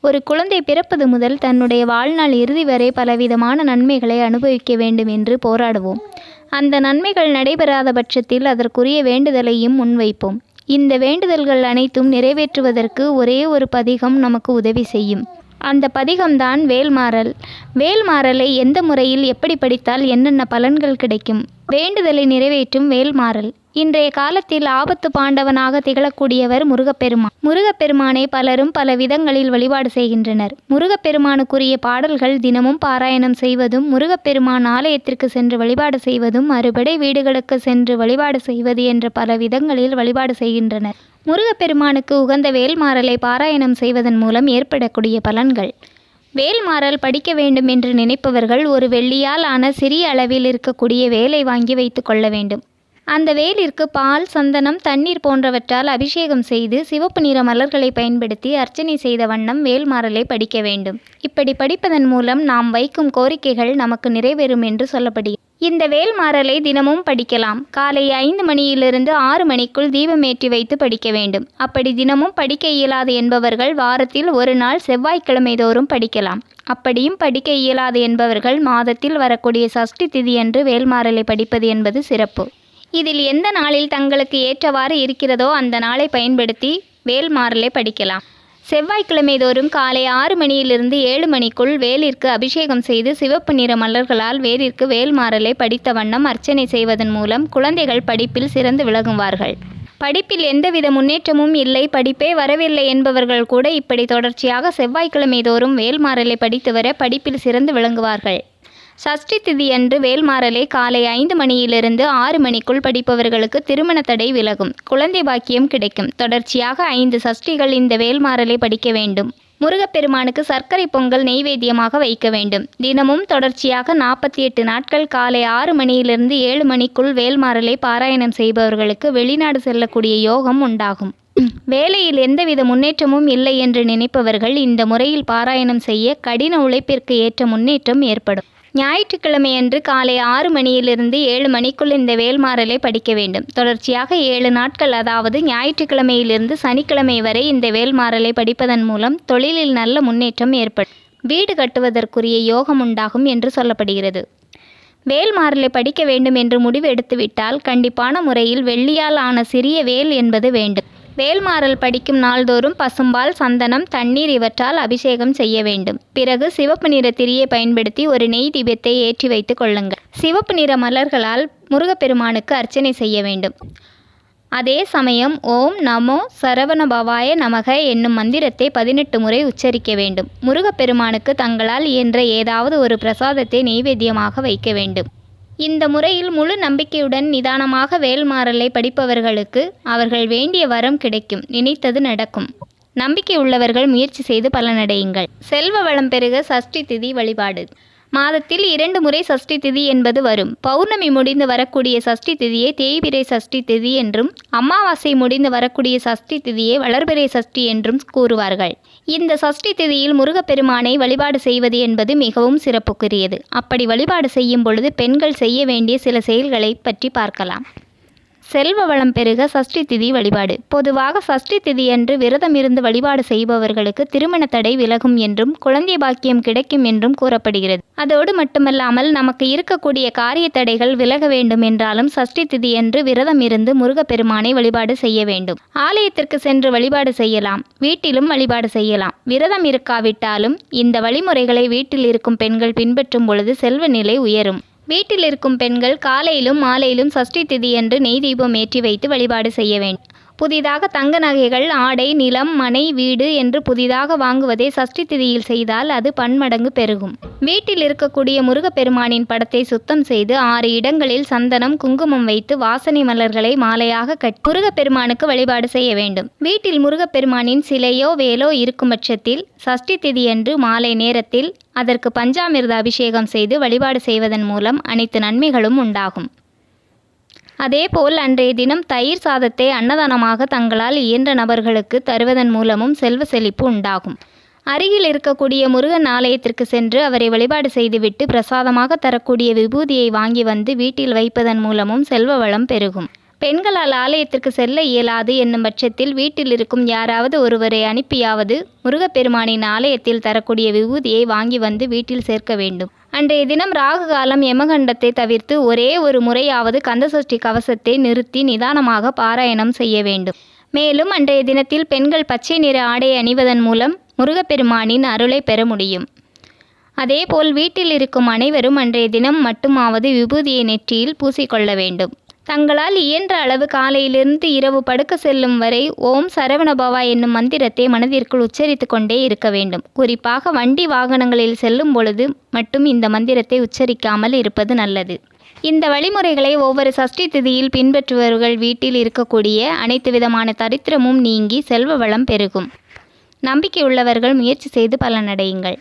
ஒரு குழந்தை பிறப்பது முதல் தன்னுடைய வாழ்நாள் இறுதி வரை பலவிதமான நன்மைகளை அனுபவிக்க வேண்டும் என்று போராடுவோம். அந்த நன்மைகள் நடைபெறாத பட்சத்தில் அதற்குரிய வேண்டுதலையும் முன்வைப்போம். இந்த வேண்டுதல்கள் அனைத்தும் நிறைவேற்றுவதற்கு ஒரே ஒரு பதிகம் நமக்கு உதவி செய்யும். அந்த பதிகம்தான் வேல்மாறல். வேல்மாறலை எந்த முறையில் எப்படி படித்தால் என்னென்ன பலன்கள் கிடைக்கும்? வேண்டுதலை நிறைவேற்றும் வேல்மாறல். இன்றைய காலத்தில் ஆபத்து பாண்டவனாக திகழக்கூடியவர் முருகப்பெருமான். முருகப்பெருமானை பலரும் பல விதங்களில் வழிபாடு செய்கின்றனர். முருகப்பெருமானுக்குரிய பாடல்கள் தினமும் பாராயணம் செய்வதும் முருகப்பெருமான் ஆலயத்திற்கு சென்று வழிபாடு செய்வதும் அறுபடை வீடுகளுக்கு சென்று வழிபாடு செய்வது என்ற பல விதங்களில் வழிபாடு செய்கின்றனர். முருகப்பெருமானுக்கு உகந்த வேல்மாறலை பாராயணம் செய்வதன் மூலம் ஏற்படக்கூடிய பலன்கள். வேல்மாறல் படிக்க வேண்டும் என்று நினைப்பவர்கள் ஒரு வெள்ளியால் ஆன சிறிய அளவில் இருக்கக்கூடிய வேலை வாங்கி வைத்து கொள்ள வேண்டும். அந்த வேலிற்கு பால் சந்தனம் தண்ணீர் போன்றவற்றால் அபிஷேகம் செய்து சிவப்பு நிற மலர்களை பயன்படுத்தி அர்ச்சனை செய்த வண்ணம் வேல்மாறலை படிக்க வேண்டும். இப்படி படிப்பதன் மூலம் நாம் வைக்கும் கோரிக்கைகள் நமக்கு நிறைவேறும் என்று சொல்லப்படுகிறது. இந்த வேல்மாறலை தினமும் படிக்கலாம். காலை ஐந்து மணியிலிருந்து ஆறு மணிக்குள் தீபமேற்றி வைத்து படிக்க வேண்டும். அப்படி தினமும் படிக்க இயலாது என்பவர்கள் வாரத்தில் ஒரு நாள் செவ்வாய்க்கிழமை தோறும் படிக்கலாம். அப்படியும் படிக்க இயலாது என்பவர்கள் மாதத்தில் வரக்கூடிய சஷ்டி திதியன்று வேல்மாறலை படிப்பது என்பது சிறப்பு. இதில் எந்த நாளில் தங்களுக்கு ஏற்றவாறு இருக்கிறதோ அந்த நாளை பயன்படுத்தி வேல்மாறலை படிக்கலாம். செவ்வாய்க்கிழமை தோறும் காலை ஆறு மணியிலிருந்து ஏழு மணிக்குள் வேலிற்கு அபிஷேகம் செய்து சிவப்பு நிற மலர்களால் வேலிற்கு வேல்மாறலை படித்த வண்ணம் அர்ச்சனை செய்வதன் மூலம் குழந்தைகள் படிப்பில் சிறந்து விளங்குவார்கள். படிப்பில் எந்தவித முன்னேற்றமும் இல்லை. படிப்பே வரவில்லை என்பவர்கள் கூட இப்படி தொடர்ச்சியாக செவ்வாய்க்கிழமை தோறும் வேல்மாறலை படித்து வர படிப்பில் சிறந்து விளங்குவார்கள். சஷ்டி திதியன்று வேல்மாறலே வேல்மாறலை காலை ஐந்து மணியிலிருந்து ஆறு மணிக்குள் படிப்பவர்களுக்கு திருமண தடை விலகும். குழந்தை பாக்கியம் கிடைக்கும். தொடர்ச்சியாக ஐந்து சஷ்டிகள் இந்த வேல்மாறலை படிக்க வேண்டும். முருகப்பெருமானுக்கு சர்க்கரை பொங்கல் நெய்வேத்தியமாக வைக்க வேண்டும். தினமும் தொடர்ச்சியாக நாற்பத்தி எட்டு நாட்கள் காலை ஆறு மணியிலிருந்து ஏழு மணிக்குள் வேல்மாறலை பாராயணம் செய்பவர்களுக்கு வெளிநாடு செல்லக்கூடிய யோகம் உண்டாகும். வேலையில் எந்தவித முன்னேற்றமும் இல்லை என்று நினைப்பவர்கள் இந்த முறையில் பாராயணம் செய்ய கடின உழைப்பிற்கு ஏற்ற முன்னேற்றம் ஏற்படும். ஞாயிற்றுக்கிழமையன்று காலை ஆறு மணியிலிருந்து ஏழு மணிக்குள் இந்த வேல்மாறலை படிக்க வேண்டும். தொடர்ச்சியாக ஏழு நாட்கள் அதாவது ஞாயிற்றுக்கிழமையிலிருந்து சனிக்கிழமை வரை இந்த வேல்மாறலை படிப்பதன் மூலம் தொழிலில் நல்ல முன்னேற்றம் ஏற்படும். வீடு கட்டுவதற்குரிய யோகம் உண்டாகும் என்று சொல்லப்படுகிறது. வேல்மாறலை படிக்க வேண்டும் என்று முடிவு எடுத்துவிட்டால் கண்டிப்பான முறையில் வெள்ளியால் ஆன சிறிய வேல் என்பது வேண்டும். வேல்மாறல் படிக்கும் நாள்தோறும் பசும்பால் சந்தனம் தண்ணீர் இவற்றால் அபிஷேகம் செய்ய வேண்டும். பிறகு சிவப்பு நிற திரியை பயன்படுத்தி ஒரு நெய் தீபத்தை ஏற்றி வைத்துக் கொள்ளுங்கள். சிவப்பு நிற மலர்களால் முருகப்பெருமானுக்கு அர்ச்சனை செய்ய வேண்டும். அதே சமயம் ஓம் நமோ சரவண பவாய நமக என்னும் மந்திரத்தை பதினெட்டு முறை உச்சரிக்க வேண்டும். முருகப்பெருமானுக்கு தங்களால் இயன்ற ஏதாவது ஒரு பிரசாதத்தை நெய்வேத்தியமாக வைக்க வேண்டும். இந்த முறையில் முழு நம்பிக்கையுடன் நிதானமாக வேல்மாறலை படிப்பவர்களுக்கு அவர்கள் வேண்டிய வரம் கிடைக்கும். நினைத்தது நடக்கும். நம்பிக்கை உள்ளவர்கள் முயற்சி செய்து பலனடையுங்கள். செல்வ வளம் பெருக சஷ்டி திதி வழிபாடு. மாதத்தில் இரண்டு முறை சஷ்டி திதி என்பது வரும். பௌர்ணமி முடிந்து வரக்கூடிய சஷ்டி திதியை தேய்பிரை சஷ்டி திதி என்றும் அமாவாசை முடிந்து வரக்கூடிய சஷ்டி திதியை வளர்பிறை சஷ்டி என்றும் கூறுவார்கள். இந்த சஷ்டி திதியில் முருகப்பெருமானை வழிபாடு செய்வது என்பது மிகவும் சிறப்புக்குரியது. அப்படி வழிபாடு செய்யும் பொழுது பெண்கள் செய்ய வேண்டிய சில செயல்களை பற்றி பார்க்கலாம். செல்வ வளம் பெருக சஷ்டி திதி வழிபாடு. பொதுவாக சஷ்டி திதியன்று விரதம் இருந்து வழிபாடு செய்பவர்களுக்கு திருமண தடை விலகும் என்றும் குழந்தை பாக்கியம் கிடைக்கும் என்றும் கூறப்படுகிறது. அதோடு மட்டுமல்லாமல் நமக்கு இருக்கக்கூடிய காரிய தடைகள் விலக வேண்டும் என்றாலும் சஷ்டி திதியன்று விரதம் இருந்து முருகப்பெருமானை வழிபாடு செய்ய வேண்டும். ஆலயத்திற்கு சென்று வழிபாடு செய்யலாம். வீட்டிலும் வழிபாடு செய்யலாம். விரதம் இருக்காவிட்டாலும் இந்த வழிமுறைகளை வீட்டில் இருக்கும் பெண்கள் பின்பற்றும் பொழுது செல்வ நிலை உயரும். வீட்டில் இருக்கும் பெண்கள் காலையிலும் மாலையிலும் சஷ்டி திதியன்று நெய் தீபம் ஏற்றி வைத்து வழிபாடு செய்ய வேண்டும். புதிதாக தங்க நகைகள் ஆடை நிலம் மனை வீடு என்று புதிதாக வாங்குவதை சஷ்டி திதியில் செய்தால் அது பன்மடங்கு பெருகும். வீட்டில் இருக்கக்கூடிய முருகப்பெருமானின் படத்தை சுத்தம் செய்து ஆறு இடங்களில் சந்தனம் குங்குமம் வைத்து வாசனை மலர்களை மாலையாக கட்டி முருகப்பெருமானுக்கு வழிபாடு செய்ய வேண்டும். வீட்டில் முருகப்பெருமானின் சிலையோ வேலோ இருக்கும் பட்சத்தில் சஷ்டி திதியன்று மாலை நேரத்தில் அதற்கு பஞ்சாமிர்த அபிஷேகம் செய்து வழிபாடு செய்வதன் மூலம் அனைத்து நன்மைகளும் உண்டாகும். அதேபோல் அன்றைய தினம் தயிர் சாதத்தை அன்னதானமாக தங்களால் இயன்ற நபர்களுக்கு தருவதன் மூலமும் செல்வ செழிப்பு உண்டாகும். அருகில் இருக்கக்கூடிய முருகன் ஆலயத்திற்கு சென்று அவரை வழிபாடு செய்துவிட்டு பிரசாதமாக தரக்கூடிய விபூதியை வாங்கி வந்து வீட்டில் வைப்பதன் மூலமும் செல்வ வளம் பெருகும். பெண்களால் ஆலயத்திற்கு செல்ல இயலாது என்னும் பட்சத்தில் வீட்டில் இருக்கும் யாராவது ஒருவரை அனுப்பியாவது முருகப்பெருமானின் ஆலயத்தில் தரக்கூடிய விபூதியை வாங்கி வந்து வீட்டில் சேர்க்க வேண்டும். அன்றைய தினம் ராகு காலம் யமகண்டத்தை தவிர்த்து ஒரே ஒரு முறையாவது கந்தசஷ்டி கவசத்தை நிறுத்தி நிதானமாக பாராயணம் செய்ய வேண்டும். மேலும் அன்றைய தினத்தில் பெண்கள் பச்சை நிற ஆடை அணிவதன் மூலம் முருகப்பெருமானின் அருளை பெற முடியும். அதேபோல் வீட்டில் இருக்கும் அனைவரும் அன்றைய தினம் மட்டுமாவது விபூதியை நெற்றியில் பூசிக்கொள்ள வேண்டும். தங்களால் இயன்ற அளவு காலையிலிருந்து இரவு படுக்க செல்லும் வரை ஓம் சரவணபவா என்னும் மந்திரத்தை மனதிற்குள் உச்சரித்து கொண்டே இருக்க வேண்டும். குறிப்பாக வண்டி வாகனங்களில் செல்லும் பொழுது மட்டும் இந்த மந்திரத்தை உச்சரிக்காமல் இருப்பது நல்லது. இந்த வழிமுறைகளை ஒவ்வொரு சஷ்டி திதியில் பின்பற்றுபவர்கள் வீட்டில் இருக்கக்கூடிய அனைத்து விதமான தரித்திரமும் நீங்கி செல்வ வளம் பெருகும். நம்பிக்கை உள்ளவர்கள் முயற்சி செய்து பலனடையுங்கள்.